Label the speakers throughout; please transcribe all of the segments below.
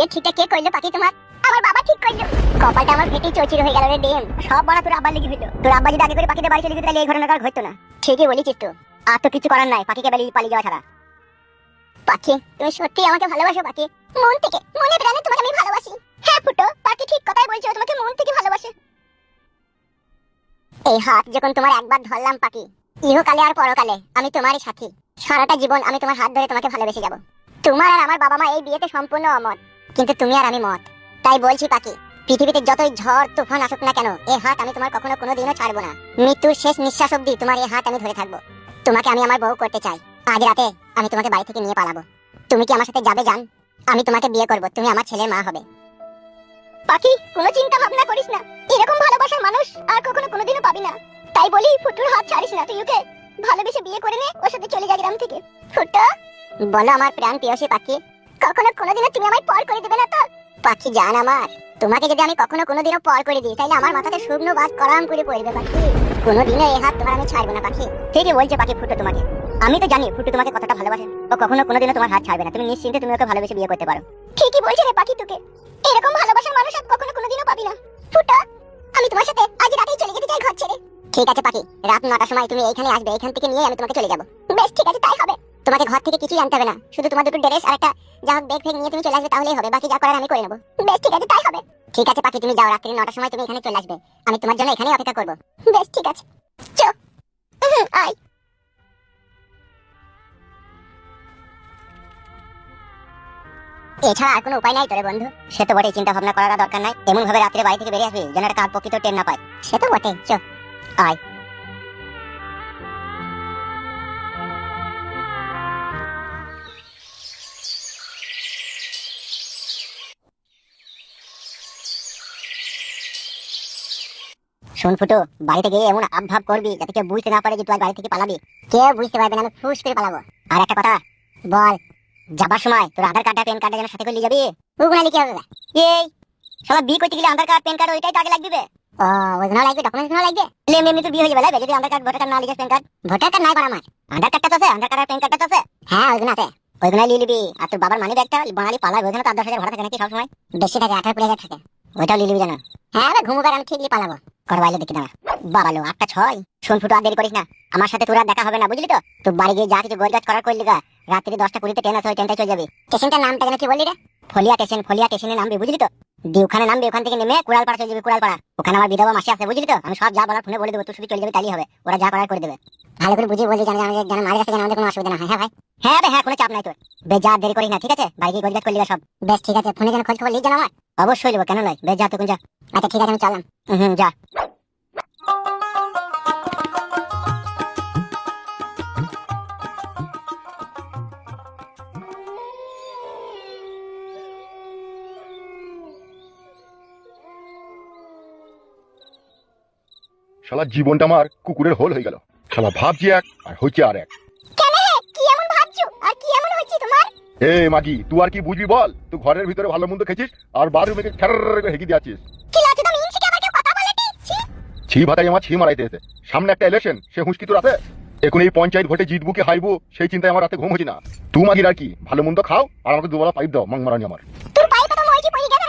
Speaker 1: বিয়ে ঠিকটা কে করল পাখি তোমার? আমার বাবা ঠিক করল কপালটা আমার চৌচির হয়ে গেল রে ডেম। সব বড় তোর আব্বার লেগে তোর আব্বা যদি আগে করে পাখিতে বাড়ি চলে তাহলে এই ঘটনাটা ঘটতো না। ঠিকই বলেছিস তো আর তো কিছু করার নাই, পাখিকে বেরিয়ে পালিয়ে যাওয়া ছাড়া। পাখি, তুমি সত্যি আমাকে ভালোবাসো, পাখি। মন থেকে, মনে প্রাণে তোমাকে আমি ভালোবাসি। হ্যাঁ ফুটো, পাখি ঠিক কথাই বলছো তোমাকে মন থেকে ভালোবাসে। এই হাত যখন তোমার একবার ধরলাম, পাখি, ইহকালে আর পরকালে আমি তোমারই সাথী। সারাটা জীবন আমি তোমার হাত ধরে তোমাকে ভালোবেসে যাব। তোমার আর আমার বাবা মা এই বিয়েতে সম্পূর্ণ অমত কিন্তু তুমি আর আমি মত তাই বলছি, পাখি, পৃথিবীতে যতই ঝড়, তুফান আসুক না কেন এই হাত আমি তোমার কখনো কোনোদিনও ছাড়বো না। মৃত্যুর শেষ নিঃশ্বাস অব্দি তোমার এই হাত আমি ধরে থাকব। তোমাকে আমি আমার বউ করতে চাই। আজ রাতে আমি তোমাকে বাড়ি থেকে নিয়ে পালাবো। তুমি কি আমার সাথে যাবে, জান? আমি তোমাকে বিয়ে করব, তুমি আমার ছেলের মা হবে। পাখি, কোনো চিন্তা ভাবনা করিস না। এরকম ভালোবাসার মানুষ আর কখনো কোনোদিনও পাবি না। তাই বলি, ফুটুর হাত ছাড়িস না তুই ওকে। ভালোবেসে বিয়ে করে নে, ওর সাথে চলে যা গ্রাম থেকে। ফুটো, বলো আমার প্রাণ প্রিয়সী পাখি। কখনো কোনোদিনও তুমি আমায় পর করে দেবে না তো? পাখি জান আমার, তোমাকে যদি আমি কখনো কোনোদিনও পর করে দিই তাহলে আমার মাথাতে শুকনো বাস করাম করে পড়বে পাখি। কোনোদিনও এই হাত তোমার আমি ছাড়বো না পাখি। ঠিকই বলছে পাখি ফুটো তোমাকে। আমি তো জানি ফুটু তোমাকে কতটা ভালোবাসে। ও কখনো কোনোদিনও তোমার হাত ছাড়বে না। তুমি নিশ্চিন্তে তুমি ওকে ভালোবেসে বিয়ে করতে পারো। ঠিকই বলছে রে পাখি তোকে। এরকম ভালোবাসার মানুষ আর কখনো কোনোদিনও পাবি না। ফুটো, আমি তোমার সাথে আজ রাতেই চলে যেতে চাই ঘর ছেড়ে। ঠিক আছে পাখি, রাত নটার সময় তুমি এইখানে আসবে এখান থেকে নিয়ে আমি তোমাকে চলে যাব। বেশ, ঠিক আছে, তাই হবে। তোমাকে ঘর থেকে কিছুই আনতে হবে না। শুধু তোমার দুটো ড্রেস আর একটা যা হোক ব্যাগ ফেগ নিয়ে তুমি চলে আসবে, তাহলেই হবে। বাকি যা করার আমি করে নেব। বেশ, ঠিক আছে, তাই হবে। ঠিক আছে, পাখি, তুমি যাও, রাত্রি নটার সময় তুমি এখানে চলে আসবে। আমি তোমার জন্য এখানেই অপেক্ষা করব। বেশ, ঠিক আছে। আয়। এছাড়া আর কোনো উপায় নাই তোরে বন্ধু। সে তো বটে চিন্তা ভাবনা করার দরকার নাই। এমন ভাবে রাত্রে বাড়ি থেকে বেরিয়ে আসবি, যেন একটা কাল প্রকৃত টেন না পায়। সে তো বটে চো। আয়। শোন ফুটো, বাড়িতে গিয়ে এমন আবভাব করবি যাতে কেউ বুঝতে না পারে যে তুই বাড়ি থেকে পালাবি। কেউ বুঝতে পারবে না, আমি ফুস করে পালাবো। আর একটা কথা, বল, যাবার সময় তোর আধার কার্ডটা প্যান কার্ডটা যেন সাথে করে নিয়ে যাবি? ওগুলো লিখে হবে? এই সবাই বিয়ে করতে গেলে আধার কার্ড প্যান কার্ড ওইটাই তো আগে লাগবে। ও লাগবে ডকুমেন্টস লাগবে? এমনি এমনি তো হয়ে যাবে, লাগবে? যদি আধার কার্ড ভোটার কার্ড না কার্ড ভোটার কার্ড নাই করা আমার। আধার কার্ডটা তো আছে, আধার কার্ড আর প্যান কার্ডটা তো আছে। হ্যাঁ ওইগুলো আছে। ওইগুলো নিয়ে নিবি। আর তোর বাবার মানি ব্যাগটা বাঙালি পালাবে ওইখানে তো ভাড়া থাকে নাকি সবসময়? বেশি থাকে, আঠারো কুড়ি থাকে। ওইটাও নিবি জানো হ্যাঁ ঘুমুকার আমি ঠিকই পালাবো। করবাইলে দেখি দাঁড়া। বাবালো আটটা ছয়। শোন ফুটো, আর দেরি করিস না। আমার সাথে তোর আর দেখা হবে না, বুঝলি তো? তুই বাড়ি গিয়ে যা কিছু গোল গাছ করার করলি গা। রাত্রি দশটা কুড়িতে ট্রেন আছে ওই ট্রেনটাই চলে যাবে। স্টেশনটার নামটা যেন কি বললি রে? ফলিয়া স্টেশন, ফলিয়া স্টেশনে নামবি বুঝলি তো? দিয়ে ওখানে নামবি, ওখান থেকে নেমে কুড়ালপাড়া চলে যাবি, কুড়ালপাড়া। ওখানে আমার বিধবা মাসি আছে, বুঝলি তো? আমি সব যা বলার ফোনে বলে দেবো তুই শুধু চলে যাবি তাই হবে। ওরা যা করার করে দেবে। ভালো করে বুঝিয়ে বললি জানি আমাদের যেন আমাদের কোনো অসুবিধা না হয়। হ্যাঁ ভাই? হ্যাঁ রে হ্যাঁ কোনো চাপ নাই তোর। বেশ যা দেরি করিস না, ঠিক আছে? বাড়ি গিয়ে গোলগাছ করলি সব। বেশ, ঠিক আছে। ফোনে যেন খোঁজ খবর লিখ জানা আমার? অবশ্যই দেবো কেন নয়? বেশ যা তুই যা আচ্ছা ঠিক আছে, আমি চললাম। হুম যা।
Speaker 2: শালা জীবনটা আমার কুকুরের হোল হয়ে গেল। শালা ভাবছি এক আর হচ্ছে আর এক।
Speaker 1: কি এমন ভাবছ? আর কি এমন হচ্ছে তোমার?
Speaker 2: এ মাগি তুই আর কি বুঝবি বল? তুই ঘরের ভিতরে ভালো মন্দ খেয়েছিস আর বাথরুমে হেঁকে দিয়ে আছিস
Speaker 1: কি লাগছে তুমি ইনসিকে আবার কেউ কথা বলে ছি।
Speaker 2: ভাতাই আমার ছি মারাইতে এসে। সামনে একটা ইলেকশন সে হুঁশকি তোর আছে এখন এই পঞ্চায়েত ভোটে জিতবো কি হাইবো সেই চিন্তায় আমার রাতে ঘুম হচ্ছে না। তুই মাগির আর কি ভালো মন্দ খাও আর আমাকে দুবেলা পাইপ দাও মাং মারানি আমার।
Speaker 1: তোর পায়ে তো মইজি পড়ে গেছে রে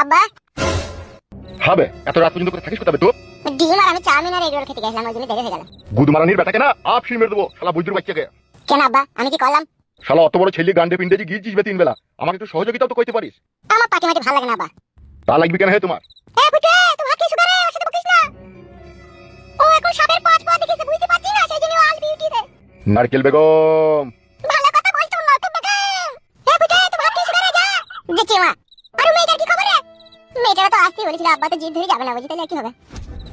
Speaker 1: আব্বা।
Speaker 2: হবে। এত রাত পর্যন্ত করে থাকিস কোথাবে তো
Speaker 1: ডিম আর আমি চাউমিন আর এগ খেতে গেছিলাম ওই জন্য দেরি হয়ে গেল।
Speaker 2: গুদ বেটাকে না আপ শিল মেরে দেবো শালা বুঝুর বাচ্চাকে
Speaker 1: কেন আব্বা? আমি কি করলাম?
Speaker 2: শালা অত বড় ছেলে গান্ডে পিন্ডে যে গিয়েছিস বে তিন বেলা আমাকে একটু সহযোগিতাও তো করতে পারিস।
Speaker 1: আমার পাটি মাটি ভালো লাগে না আব্বা।
Speaker 2: তা লাগবে কেন হে তোমার?
Speaker 1: এ ফুটে তুই হাকি সুগারে ওর সাথে বকিস না। ও এখন সাবের পাঁচ পা দেখেছে বুঝতে পারছিস না? সেই জন্য ও আসবি উঠিতে
Speaker 2: নারকেল বেগম
Speaker 1: ভালো কথা বলছো না তো বেগম এ ফুটে তুই হাকি সুগারে যা দেখি মা আর মেয়েটার কি খবর রে মেয়েটারা তো আসতে বলেছিল আব্বা তো জিদ ধরে যাবে না বুঝি তাহলে কি হবে?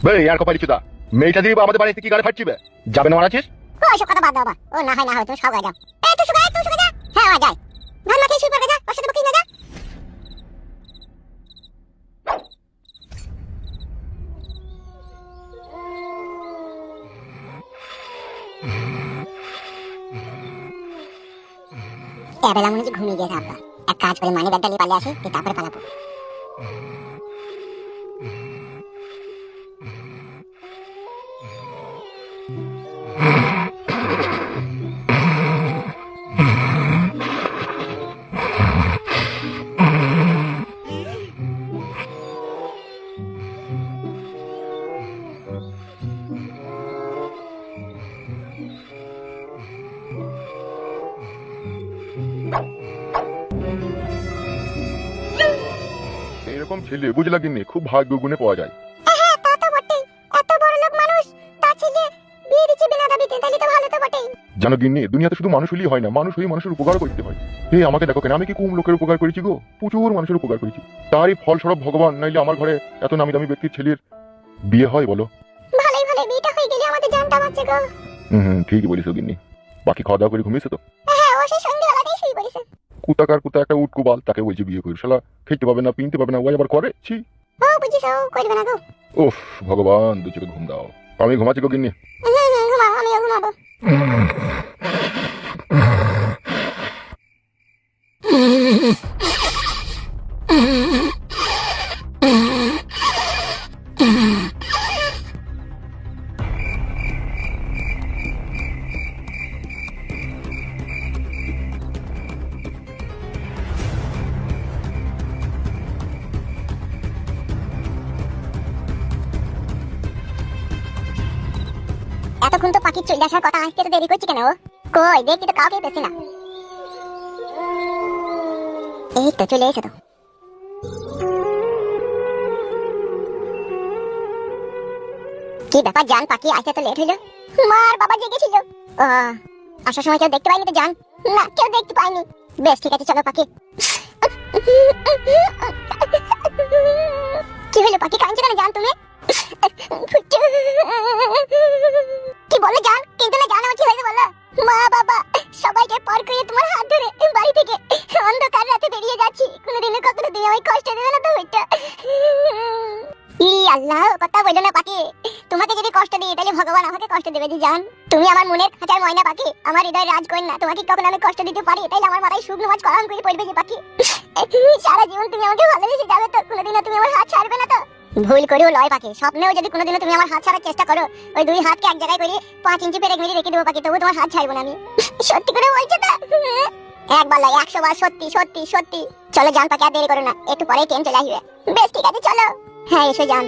Speaker 2: বে আর কপালি চুদা মেয়েটা দিয়ে আমাদের বাড়িতে কি গাড়ি ফাটছিবে যাবে না মারাছিস
Speaker 1: ও এসব কথা বাদ দাও বাবা ও না হয় না হয় তুমি সব গায়ে যাও এই তুই সুগারে তুই সুগারে যা। হ্যাঁ আমার যাই ভাত মাখিয়ে শুয়ে পড়ে যা ওর সাথে বকিস না যা। এবেলা মনে হচ্ছে ঘুমিয়ে গেছে আপনার এক কাজ করে মানি ব্যাগটা নিয়ে পালিয়ে আসি তারপরে পালাবো।
Speaker 2: এরকম ছেলে বুঝলা গিন্নি খুব ভাগ্য গুণে পাওয়া যায়। জানো গিন্নি দুনিয়াতে শুধু মানুষ হলেই হয় না মানুষ হয়ে মানুষের উপকার করতে হয়। আমাকে দেখো কেন আমি কি কম লোকের উপকার করেছি গো? প্রচুর মানুষের উপকার করেছি। তারই ফলস্বরূপ ভগবান নাইলে আমার ঘরে এত নামি দামি ব্যক্তির ছেলের বিয়ে হয় বলো।
Speaker 1: ভালোই ভালো বিয়েটা হয়ে গেলে আমাদের জানটা বাঁচছে গো।
Speaker 2: হুম হুম ঠিকই বলিস গিন্নি। বাকি খাওয়া দাওয়া করে ঘুমিয়েছে তো?
Speaker 1: হ্যাঁ ও সেই
Speaker 2: কুতাকার কুতা একটা উটকু বাল তাকে বলছে বিয়ে করে শালা খেতে পাবে না পিনতে পাবে না ওই আবার করে ছি ওফ ভগবান দু চোখে ঘুম দাও আমি ঘুমাচ্ছি গো গিন্নি
Speaker 1: ঘুমাবো এতক্ষণ তো পাখির চলে আসার কথা আসতে তো দেরি করছি কেন কই, দেখি তো কাউকে পেছি না। এই তো চলে এসে তো কি ব্যাপার, জান, পাখি আসতে তো লেট হইল? মার বাবা জেগেছিল। ও, আসার সময় কেউ দেখতে পাইনি তো, জান? না, কেউ দেখতে পাইনি বেশ, ঠিক আছে, চলো পাখি। কি হলো পাখি কাঁদছো কেন, জান তুমি? কি বলে জান? কিন্তু না জানো কি হয়েছে বলো? মা বাবা, সবাইকে পার করে তোমার হাত ধরে বাড়ি থেকে অন্ধকার রাতে বেরিয়ে যাচ্ছি। কোনোদিনও কখনো দিয়ে আমায় কষ্ট দেবে না তো ওইটা ই আল্লাহ, কথা বলো না পাখি। তোমাকে যদি কষ্ট দিই, তাহলে ভগবান আমাকে কষ্ট দেবে যে জান। তুমি আমার মনের খাঁচার ময়না পাখি, আমার হৃদয় রাজ করেন না তোমাকে কখন আমি কষ্ট দিতে পারি? তাইলে আমার মাথায় শুকনো মাছ কলম করে পড়বে যে পাখি। সারা জীবন তুমি আমাকে ভালোবেসে যাবে তো, কোনোদিনও তুমি আমার হাত ছাড়বে না তো। ভুল করেও লয় পাখি। স্বপ্নেও যদি কোনোদিনও তুমি আমার হাত ছাড়ার চেষ্টা করো, ওই দুই হাতকে এক জায়গায় করে পাঁচ ইঞ্চি পেরে মেরে রেখে দেবো পাখি, তবু তোমার হাত ছাড়বো না আমি। সত্যি করে বলছো তো? একবার লয়, একশো বার সত্যি সত্যি সত্যি। চলো জান পাখি, আর দেরি করো না, একটু পরে ট্রেন চলে আসবে। বেশ, ঠিক আছে, চলো। হ্যাঁ এসে যান।